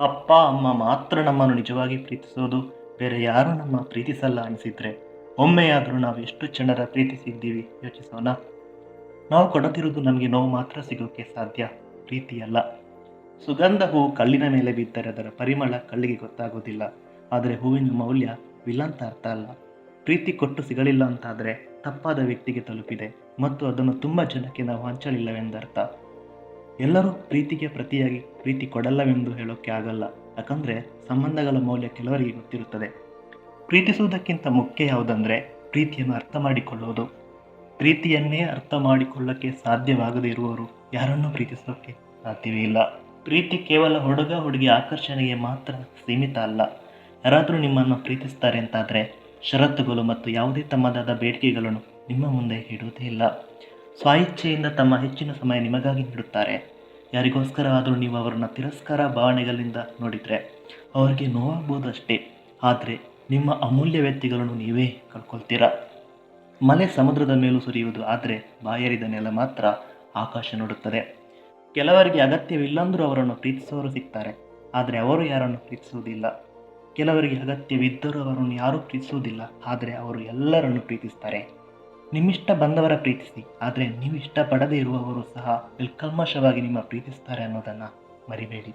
ಅಪ್ಪ, ಅಮ್ಮ ಮಾತ್ರ ನಮ್ಮನ್ನು ನಿಜವಾಗಿ ಪ್ರೀತಿಸೋದು. ಬೇರೆ ಯಾರೂ ನಮ್ಮ ಪ್ರೀತಿಸಲ್ಲ ಅನಿಸಿದ್ರೆ ಒಮ್ಮೆಯಾದರೂ ನಾವು ಎಷ್ಟು ಜನರ ಪ್ರೀತಿಸಿದ್ದೀವಿ ಯೋಚಿಸೋಣ. ನಾವು ಕೊಡದಿರುವುದು ನಮಗೆ ನೋವು ಮಾತ್ರ ಸಿಗೋಕ್ಕೆ ಸಾಧ್ಯ ಪ್ರೀತಿಯಲ್ಲ ಸುಗಂಧ ಹೂ ಕಲ್ಲಿನ ಮೇಲೆ ಬಿದ್ದರೆ ಅದರ ಪರಿಮಳ ಕಳ್ಳಿಗೆ ಗೊತ್ತಾಗೋದಿಲ್ಲ. ಆದರೆ ಹೂವಿನ ಮೌಲ್ಯ ಅಂತ ಅರ್ಥ ಅಲ್ಲ. ಪ್ರೀತಿ ಕೊಟ್ಟು ಸಿಗಲಿಲ್ಲ ಅಂತಾದರೆ ತಪ್ಪಾದ ವ್ಯಕ್ತಿಗೆ ತಲುಪಿದೆ. ಮತ್ತು ಅದನ್ನು ತುಂಬ ಜನಕ್ಕೆ ನಾವು ಹಂಚಲಿಲ್ಲವೆಂದರ್ಥ. ಎಲ್ಲರೂ ಪ್ರೀತಿಗೆ ಪ್ರತಿಯಾಗಿ ಪ್ರೀತಿ ಕೊಡಲ್ಲವೆಂದು ಹೇಳೋಕ್ಕೆ ಆಗಲ್ಲ. ಯಾಕಂದರೆ ಸಂಬಂಧಗಳ ಮೌಲ್ಯ ಕೆಲವರಿಗೆ ಗೊತ್ತಿರುತ್ತದೆ. ಪ್ರೀತಿಸುವುದಕ್ಕಿಂತ ಮುಖ್ಯ ಯಾವುದಂದರೆ ಪ್ರೀತಿಯನ್ನು ಅರ್ಥ ಮಾಡಿಕೊಳ್ಳುವುದು. ಪ್ರೀತಿಯನ್ನೇ ಅರ್ಥ ಮಾಡಿಕೊಳ್ಳಕ್ಕೆ ಸಾಧ್ಯವಾಗದೇ ಇರುವವರು ಯಾರನ್ನೂ ಪ್ರೀತಿಸೋಕ್ಕೆ ಸಾಧ್ಯವೇ ಇಲ್ಲ. ಪ್ರೀತಿ ಕೇವಲ ಹುಡುಗ ಹುಡುಗಿ ಆಕರ್ಷಣೆಗೆ ಮಾತ್ರ ಸೀಮಿತ ಅಲ್ಲ. ಯಾರಾದರೂ ನಿಮ್ಮನ್ನು ಪ್ರೀತಿಸ್ತಾರೆ ಅಂತಾದರೆ ಷರತ್ತುಗಳು ಮತ್ತು ಯಾವುದೇ ತಮ್ಮದಾದ ಬೇಡಿಕೆಗಳನ್ನು ನಿಮ್ಮ ಮುಂದೆ ಇಡುವುದೇ ಇಲ್ಲ. ಸ್ವಾಇಚ್ಛೆಯಿಂದ ತಮ್ಮ ಹೆಚ್ಚಿನ ಸಮಯ ನಿಮಗಾಗಿ ನೀಡುತ್ತಾರೆ. ಯಾರಿಗೋಸ್ಕರವಾದರೂ ನೀವು ಅವರನ್ನು ತಿರಸ್ಕಾರ ಭಾವನೆಗಳಿಂದ ನೋಡಿದರೆ ಅವರಿಗೆ ನೋವಾಗ್ಬೋದು ಅಷ್ಟೇ ಆದರೆ ನಿಮ್ಮ ಅಮೂಲ್ಯ ವ್ಯಕ್ತಿಗಳನ್ನು ನೀವೇ ಕಳ್ಕೊಳ್ತೀರಾ? ಮನೆ ಸಮುದ್ರದ ಮೇಲೂ ಸುರಿಯುವುದು ಆದರೆ ಬಾಯರಿದ ನೆಲ ಮಾತ್ರ ಆಕಾಶ ನೋಡುತ್ತದೆ. ಕೆಲವರಿಗೆ ಅಗತ್ಯವಿಲ್ಲಂದರೂ ಅವರನ್ನು ಪ್ರೀತಿಸುವವರು ಸಿಗ್ತಾರೆ. ಆದರೆ ಅವರು ಯಾರನ್ನು ಪ್ರೀತಿಸುವುದಿಲ್ಲ? ಕೆಲವರಿಗೆ ಅಗತ್ಯವಿದ್ದರೂ ಅವರನ್ನು ಯಾರೂ ಪ್ರೀತಿಸುವುದಿಲ್ಲ. ಆದರೆ ಅವರು ಎಲ್ಲರನ್ನು ಪ್ರೀತಿಸ್ತಾರೆ. ನಿಮ್ಮಿಷ್ಟ ಬಂದವರ ಪ್ರೀತಿಸಿ ಆದರೆ ನೀವು ಇಷ್ಟಪಡದೇ ಇರುವವರು ಸಹ ನಿಷ್ಕಲ್ಮಶವಾಗಿ ನಿಮ್ಮ ಪ್ರೀತಿಸ್ತಾರೆ ಅನ್ನೋದನ್ನು ಮರಿಬೇಡಿ.